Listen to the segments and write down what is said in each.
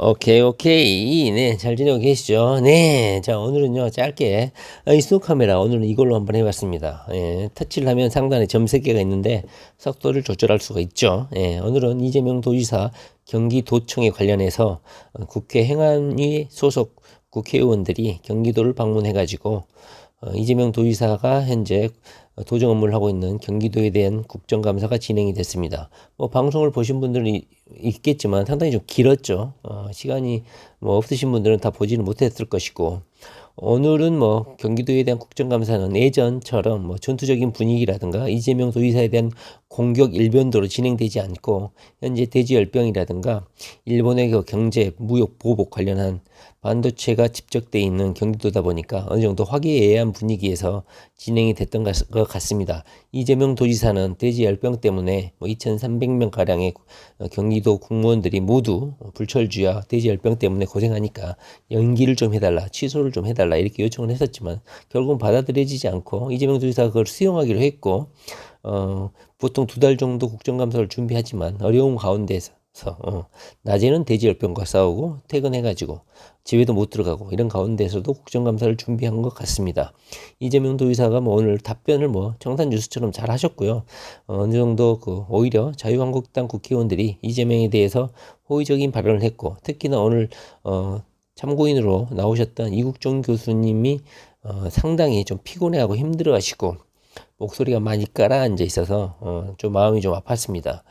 오케이, 오케이. 네, 잘 지내고 계시죠? 네. 자, 오늘은요, 짧게, 아, 이 스노 카메라, 오늘은 이걸로 한번 해봤습니다. 예, 터치를 하면 상단에 점 3개가 있는데, 속도를 조절할 수가 있죠. 예, 오늘은 이재명 도지사 경기도청에 관련해서 어, 국회 행안위 소속 국회의원들이 경기도를 방문해 가지고, 어, 이재명 도지사가 현재 도정 업무를 하고 있는 경기도에 대한 국정감사가 진행이 됐습니다. 뭐 방송을 보신 분들은 이- 있겠지만 상당히 좀 길었죠. 어, 시간이 뭐 없으신 분들은 다 보지는 못했을 것이고 오늘은 뭐 경기도에 대한 국정감사는 예전처럼 뭐 전투적인 분위기라든가 이재명 도지사에 대한 공격 일변도로 진행되지 않고 현재 대지 열병이라든가 일본의 그 경제 무역 보복 관련한 반도체가 집적돼 있는 경기도다 보니까 어느 정도 화기애애한 분위기에서 진행이 됐던 것것 같습니다. 이재명 도지사는 대지 열병 때문에 뭐 2,300명 가량의 어, 경기도 공무원들이 모두 불철주야 대지 열병 때문에 고생하니까 연기를 좀 해달라, 취소를 좀 해달라 이렇게 요청을 했었지만 결국은 받아들여지지 않고 이재명 도지사가 그걸 수용하기로 했고 어, 보통 두 달 정도 국정감사를 준비하지만 어려운 가운데서 어, 낮에는 대지열병과 싸우고 퇴근해가지고 집에도 못 들어가고 이런 가운데서도 국정감사를 준비한 것 같습니다. 이재명 도의사가 뭐 오늘 답변을 뭐 청산 뉴스처럼 잘 하셨고요. 어, 어느 정도 그 오히려 자유한국당 국회의원들이 이재명에 대해서 호의적인 발언을 했고 특히나 오늘 어, 참고인으로 나오셨던 이국종 교수님이 어, 상당히 좀 피곤해하고 힘들어하시고 목소리가 많이 깔아앉아 있어서 어, 좀 마음이 좀 아팠습니다.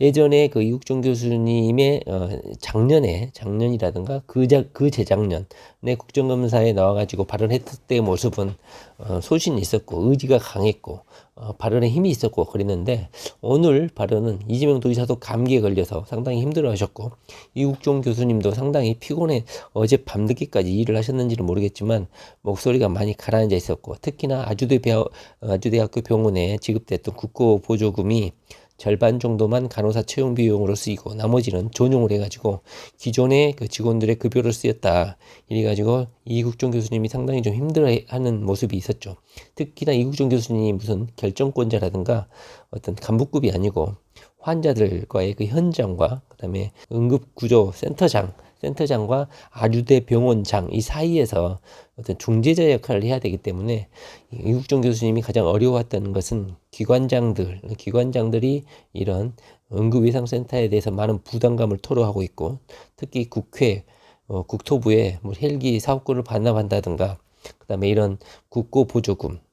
예전에 그 이국종 교수님의 어, 작년에 작년이라든가 그자 그 재작년에 국정감사에 나와가지고 발언했을 때의 모습은 어, 소신이 있었고 의지가 강했고 어, 발언에 힘이 있었고 그랬는데 오늘 발언은 이재명 도지사도 감기에 걸려서 상당히 힘들어하셨고 이국종 교수님도 상당히 피곤해 어제 밤늦게까지 일을 하셨는지는 모르겠지만 목소리가 많이 가라앉아 있었고 특히나 아주대 배 아주대 학교 병원에 지급됐던 국고 보조금이 절반 정도만 간호사 채용 비용으로 쓰이고 나머지는 전용을 해가지고 기존의 그 직원들의 급여를 쓰였다. 이래가지고 이국종 교수님이 상당히 좀 힘들어하는 모습이 있었죠. 특히나 이국종 교수님이 무슨 결정권자라든가 어떤 간부급이 아니고 환자들과의 그 현장과 그다음에 응급구조 센터장 센터장과 아주대 병원장 이 사이에서 어떤 중재자 역할을 해야 되기 때문에 이국종 교수님이 가장 어려웠던 것은 기관장들, 기관장들이 이런 응급위상센터에 대해서 많은 부담감을 토로하고 있고 특히 국회, 어, 국토부에 뭐 헬기 사업권을 반납한다든가 그다음에 이런 국고 보조금, 어,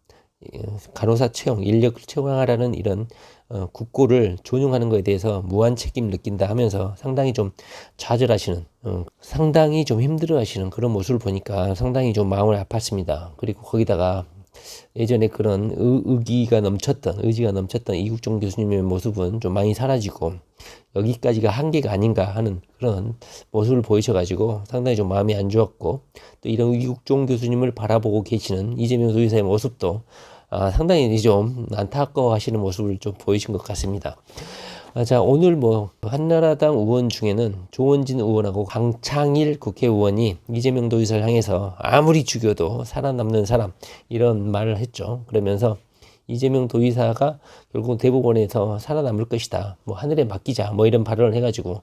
간호사 채용, 인력 채용하라는 이런 어, 국고를 존용하는 것에 대해서 무한 책임 느낀다 하면서 상당히 좀 좌절하시는, 어, 상당히 좀 힘들어하시는 그런 모습을 보니까 상당히 좀 마음을 아팠습니다. 그리고 거기다가 예전에 그런 의, 의기가 넘쳤던, 의지가 넘쳤던 이국종 교수님의 모습은 좀 많이 사라지고 여기까지가 한계가 아닌가 하는 그런 모습을 보이셔가지고 상당히 좀 마음이 안 좋았고 또 이런 이국종 교수님을 바라보고 계시는 이재명 도지사의 모습도 아, 상당히 좀 안타까워하시는 모습을 좀 보이신 것 같습니다. 아, 자, 오늘 뭐, 한나라당 의원 중에는 조원진 의원하고 강창일 국회의원이 이재명 도지사를 향해서 아무리 죽여도 살아남는 사람, 이런 말을 했죠. 그러면서 이재명 도지사가 결국 대법원에서 살아남을 것이다. 뭐, 하늘에 맡기자. 뭐, 이런 발언을 해가지고,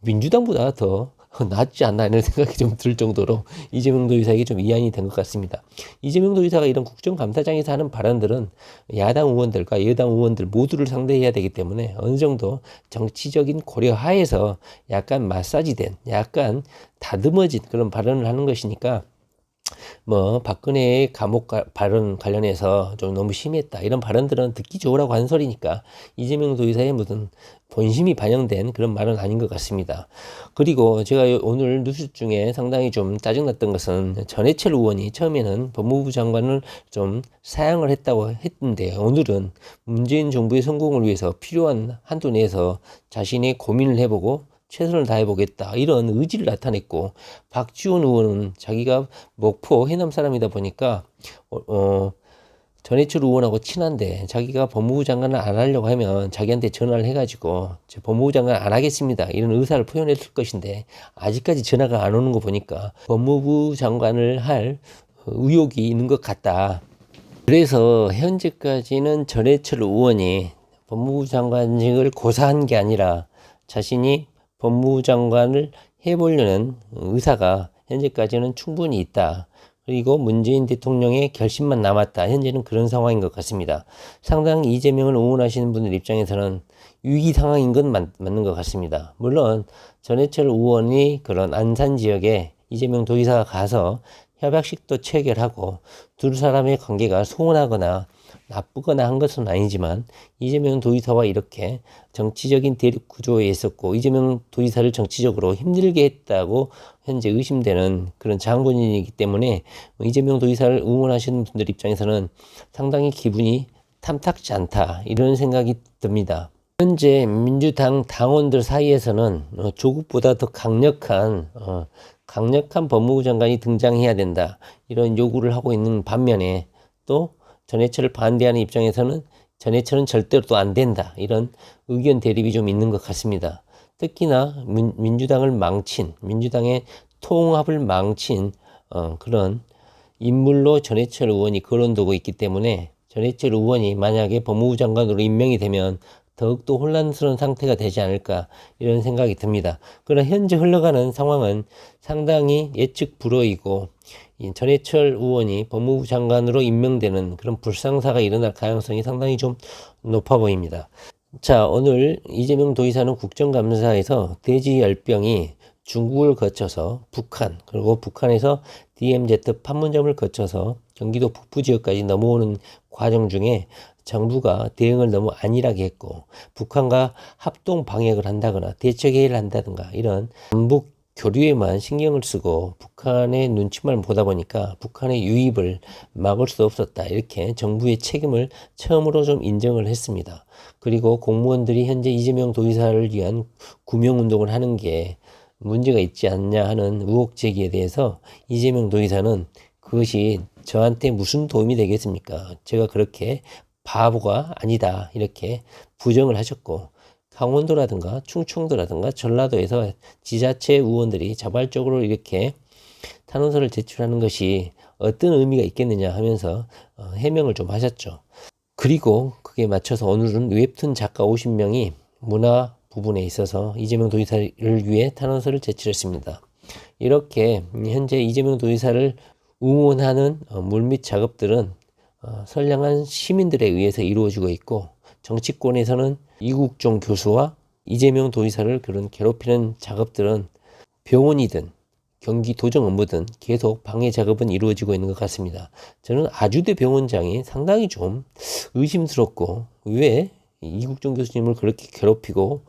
민주당보다 더 낫지 않나 이런 생각이 좀 들 정도로 이재명 도지사에게 좀 이안이 된 것 같습니다. 이재명 도지사가 이런 국정감사장에서 하는 발언들은 야당 의원들과 여당 의원들 모두를 상대해야 되기 때문에 어느 정도 정치적인 고려 하에서 약간 마사지된 약간 다듬어진 그런 발언을 하는 것이니까 뭐 박근혜의 감옥 가- 발언 관련해서 좀 너무 심했다 이런 발언들은 듣기 좋으라고 한 소리니까 이재명 도지사의 무슨 본심이 반영된 그런 말은 아닌 것 같습니다. 그리고 제가 요- 오늘 뉴스 중에 상당히 좀 짜증났던 것은 전해철 의원이 처음에는 법무부 장관을 좀 사양을 했다고 했는데 오늘은 문재인 정부의 성공을 위해서 필요한 한도 내에서 자신의 고민을 해보고 최선을 다해보겠다 이런 의지를 나타냈고 박지원 의원은 자기가 목포 해남 사람이다 보니까 어, 어, 전해철 의원하고 친한데 자기가 법무부 장관을 안 하려고 하면 자기한테 전화를 해가지고 저 법무부 장관 안 하겠습니다 이런 의사를 표현했을 것인데 아직까지 전화가 안 오는 거 보니까 법무부 장관을 할 의욕이 있는 것 같다. 그래서 현재까지는 전해철 의원이 법무부 장관직을 고사한 게 아니라 자신이 법무부 장관을 해보려는 의사가 현재까지는 충분히 있다. 그리고 문재인 대통령의 결심만 남았다. 현재는 그런 상황인 것 같습니다. 상당히 이재명을 응원하시는 분들 입장에서는 위기 상황인 건 맞, 맞는 것 같습니다. 물론 전해철 의원이 그런 안산 지역에 이재명 도지사가 가서 협약식도 체결하고 두 사람의 관계가 소원하거나 나쁘거나 한 것은 아니지만 이재명 도지사와 이렇게 정치적인 대립 구조에 있었고 이재명 도지사를 정치적으로 힘들게 했다고 현재 의심되는 그런 장본인이기 때문에 이재명 도지사를 응원하시는 분들 입장에서는 상당히 기분이 탐탁지 않다 이런 생각이 듭니다. 현재 민주당 당원들 사이에서는 어, 조국보다 더 강력한 어, 강력한 법무부 장관이 등장해야 된다 이런 요구를 하고 있는 반면에 또 전해철을 반대하는 입장에서는 전해철은 절대로 또 안 된다 이런 의견 대립이 좀 있는 것 같습니다. 특히나 민, 민주당을 망친 민주당의 통합을 망친 어, 그런 인물로 전해철 의원이 거론되고 있기 때문에 전해철 의원이 만약에 법무부 장관으로 임명이 되면 더욱더 혼란스러운 상태가 되지 않을까 이런 생각이 듭니다. 그러나 현재 흘러가는 상황은 상당히 예측 불허이고 전해철 의원이 법무부 장관으로 임명되는 그런 불상사가 일어날 가능성이 상당히 좀 높아 보입니다. 자, 오늘 이재명 도의사는 국정감사에서 돼지 열병이 중국을 거쳐서 북한 그리고 북한에서 DMZ 판문점을 거쳐서 경기도 북부 지역까지 넘어오는 과정 중에 정부가 대응을 너무 안일하게 했고 북한과 합동 방역을 한다거나 대책 회의를 한다든가 이런 남북 교류에만 신경을 쓰고 북한의 눈치만 보다 보니까 북한의 유입을 막을 수 없었다. 이렇게 정부의 책임을 처음으로 좀 인정을 했습니다. 그리고 공무원들이 현재 이재명 도지사를 위한 구명운동을 하는 게 문제가 있지 않냐 하는 의혹 제기에 대해서 이재명 도지사는 그것이 저한테 무슨 도움이 되겠습니까? 제가 그렇게 바보가 아니다. 이렇게 부정을 하셨고, 강원도라든가 충청도라든가 전라도에서 지자체 의원들이 자발적으로 이렇게 탄원서를 제출하는 것이 어떤 의미가 있겠느냐 하면서 어, 해명을 좀 하셨죠. 그리고 그게 맞춰서 오늘은 웹툰 작가 50명이 문화 부분에 있어서 이재명 도지사를 위해 탄원서를 제출했습니다. 이렇게 현재 이재명 도지사를 응원하는 어, 물밑 작업들은 어, 선량한 시민들에 의해서 이루어지고 있고 정치권에서는 이국종 교수와 이재명 도지사를 그런 괴롭히는 작업들은 병원이든 경기 도정 업무든 계속 방해 작업은 이루어지고 있는 것 같습니다. 저는 아주대 병원장이 상당히 좀 의심스럽고 왜 이국종 교수님을 그렇게 괴롭히고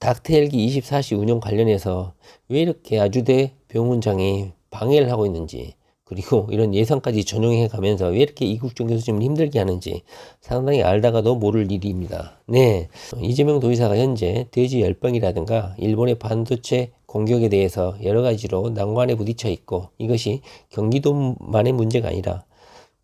닥터헬기 24시 운영 관련해서 왜 이렇게 아주대 병원장이 방해를 하고 있는지 그리고 이런 예상까지 전용해 가면서 왜 이렇게 이국종 교수님을 힘들게 하는지 상당히 알다가도 모를 일입니다. 네. 이재명 도지사가 현재 돼지 열병이라든가 일본의 반도체 공격에 대해서 여러 가지로 난관에 부딪혀 있고 이것이 경기도만의 문제가 아니라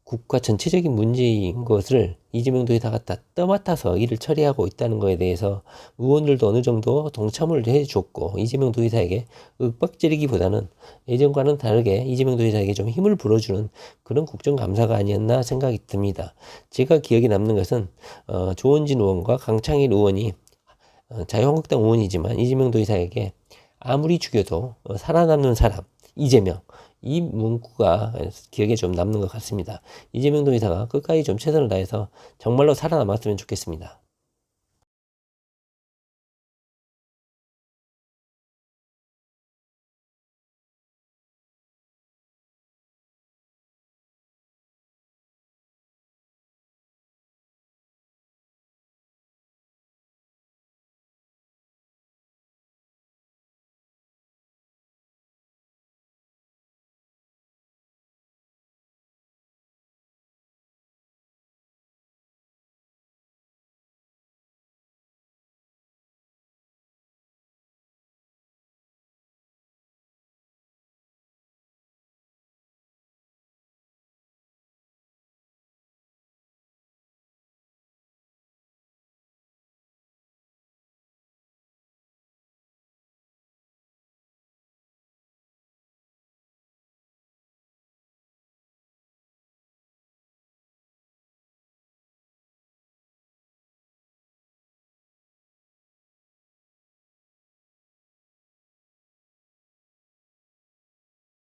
국가 전체적인 문제인 것을 이재명 도지사가 다 떠맡아서 일을 처리하고 있다는 것에 대해서 의원들도 어느 정도 동참을 해줬고 이재명 도지사에게 윽박지르기보다는 예전과는 다르게 이재명 도지사에게 좀 힘을 불어주는 그런 국정감사가 아니었나 생각이 듭니다. 제가 기억에 남는 것은 어, 조원진 의원과 강창일 의원이 어, 자유한국당 의원이지만 이재명 도지사에게 아무리 죽여도 어, 살아남는 사람 이재명 이 문구가 기억에 좀 남는 것 같습니다. 이재명 도지사가 끝까지 좀 최선을 다해서 정말로 살아남았으면 좋겠습니다.